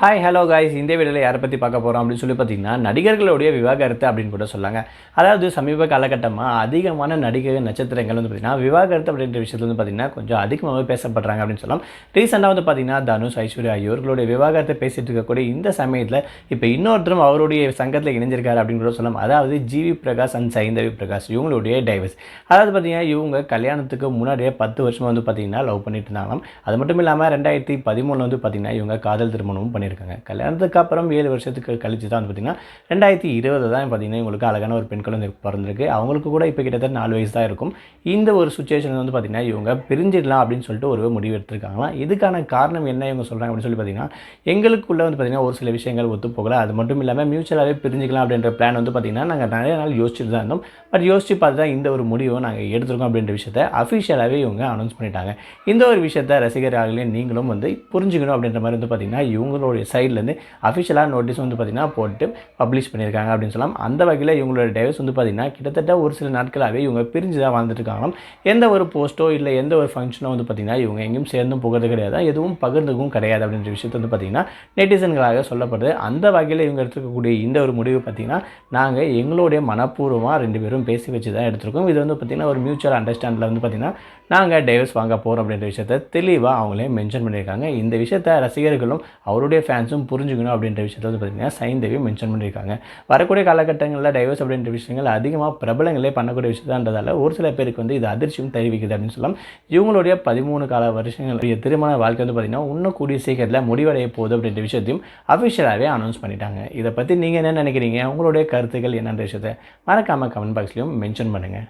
Hi hello guys இந்த வீடியோவில் யாரை பற்றி பார்க்க போகிறோம் அப்படின்னு சொல்லி பார்த்தீங்கன்னா நடிகர்களுடைய விவாகரத்து அப்படின்னு கூட சொல்லாங்க. அதாவது சமீப காலகட்டமாக அதிகமான நடிகர் நட்சத்திரங்கள் வந்து பார்த்திங்கன்னா விவாகரத்து அப்படின்ற விஷயத்தில் வந்து பார்த்திங்கன்னா கொஞ்சம் அதிகமாகவே பேசப்படுறாங்க அப்படின்னு சொல்லலாம். ரீசெண்டாக வந்து பார்த்திங்கன்னா தனுஷ் ஐஸ்வர்யா இவர்களுடைய விவாகரத்தை பேசிகிட்டு இருக்கக்கூடிய இந்த சமயத்தில் இப்போ இன்னொருத்தரும் அவருடைய சங்கத்தில் இணைஞ்சிருக்காரு அப்படின்னு கூட சொல்லலாம். அதாவது G V Prakash and Saindhavi Prakash இவங்களுடைய டைவர்ஸ் அதாவது பார்த்திங்கன்னா இவங்க கல்யாணத்துக்கு முன்னாடியே பத்து வருஷமாக வந்து பார்த்திங்கன்னா லவ் பண்ணிட்டு இருந்தாங்களாம். அது மட்டும் இல்லாமல் ரெண்டாயிரத்தி பதிமூணில் வந்து பார்த்திங்கன்னா இவங்க காதல் திருமணமும் பண்ணியிருக்காங்க கல்யாணத்துக்கு அப்புறம் ஏழு வருஷத்துக்கு கழிச்சு தான் வந்து பார்த்திங்கன்னா ரெண்டாயிரத்தி இருபது தான் பார்த்திங்கன்னா உங்களுக்கு அழகான ஒரு பெண் குழந்தை பிறந்திருக்கு. அவங்களுக்கு கூட இப்போ கிட்டத்தட்ட நாலு வயசு தான் இருக்கும். இந்த ஒரு சுச்சுவேஷன் வந்து பார்த்திங்கன்னா இவங்க பிரிஞ்சிடலாம் அப்படின்னு சொல்லிட்டு ஒரு முடிவு எடுத்திருக்காங்களாம். இதுக்கான காரணம் என்ன இவங்க சொல்கிறாங்க அப்படின்னு சொல்லி பார்த்திங்கன்னா எங்களுக்குள்ளே வந்து பார்த்திங்கன்னா ஒரு சில விஷயங்கள் ஒத்து போகல. அது மட்டும் இல்லாமல் மியூச்சுவலாகவே பிரிஞ்சிக்கலாம் அப்படின்ற பிளான் வந்து பார்த்திங்கன்னா நாங்கள் நிறைய நாள் யோசிச்சுட்டு தான் இருந்தோம். பட் யோசிச்சு பார்த்து தான் இந்த ஒரு முடிவை நாங்கள் எடுத்திருக்கோம் அப்படின்ற விஷயத்தை அஃபிஷியலாகவே இவங்க அனௌன்ஸ் பண்ணிட்டாங்க. இந்த ஒரு விஷயத்தை ரசிகர்களே நீங்களும் வந்து புரிஞ்சுக்கணும் அப்படின்ற மாதிரி வந்து பார்த்திங்கன்னா இவங்களுடைய சைட்லேருந்து அஃபிஷியலாக நோட்டீஸ் வந்து பார்த்திங்கன்னா போட்டு பப்ளிஷ் பண்ணியிருக்காங்க அப்படின்னு சொல்லலாம். அந்த வகையில் இவங்களோட டைவர்ஸ் வந்து பார்த்திங்கன்னா கிட்டத்தட்ட ஒரு சில நாட்களாகவே இவங்க பிரிஞ்சு தான் வாழ்ந்துட்டுருக்காங்களாம் எந்த ஒரு போஸ்ட்டோ இல்லை எந்த ஒரு ஃபங்க்ஷனோ வந்து பார்த்திங்கன்னா இவங்க எங்கேயும் சேர்ந்தும் போகிறது கிடையாது. எதுவும் பகிர்ந்துக்கும் கிடையாது அப்படின்ற விஷயத்தை வந்து பார்த்திங்கன்னா நெட்டிசன்களாக சொல்லப்படுது. அந்த வகையில் இவங்க எடுத்துக்கக்கூடிய இந்த ஒரு முடிவு பார்த்திங்கன்னா நாங்கள் எங்களுடைய மனப்பூர்வமாக ரெண்டு பேரும் பேசி வச்சு தான் எடுத்திருக்கோம். இது வந்து பார்த்திங்கன்னா ஒரு மியூச்சுவல் அண்டர்ஸ்டாண்டில் வந்து பார்த்திங்கன்னா நாங்கள் டைவர்ஸ் வாங்க போகிறோம் அப்படின்ற விஷயத்த தெளிவாக அவங்களே மென்ஷன் பண்ணியிருக்காங்க. இந்த விஷயத்த ரசிகர்களும் அவருடைய ஃபேன்ஸும் புரிஞ்சுக்கணும் அப்படின்ற விஷயத்தை வந்து பார்த்திங்கன்னா சைந்தவி மென்ஷன் பண்ணியிருக்காங்க வரக்கூடிய காலகட்டங்களில் டைவர்ஸ் அப்படின்ற விஷயங்கள் அதிகமாக பிரபலங்களே பண்ணக்கூடிய விஷயத்தான்றதால ஒரு சில பேருக்கு வந்து இது அதிர்ச்சியும் தெரிவிக்குது அப்படின்னு சொல்லலாம். இவங்களுடைய பதிமூணு கால வருஷங்களுடைய திருமண வாழ்க்கை வந்து பார்த்திங்கன்னா இன்னும் கூடிய சீக்கிரத்தில் முடிவடைய போகுது அப்படின்ற விஷயத்தையும் அஃபிஷியலாகவே அனௌன்ஸ் பண்ணிட்டாங்க. இதை பற்றி நீங்கள் என்ன நினைக்கிறீங்க? உங்களுடைய கருத்துக்கள் என்னன்ற விஷயத்தை மறக்காமல் கமெண்ட் பாக்ஸ்லையும் மென்ஷன் பண்ணுங்கள்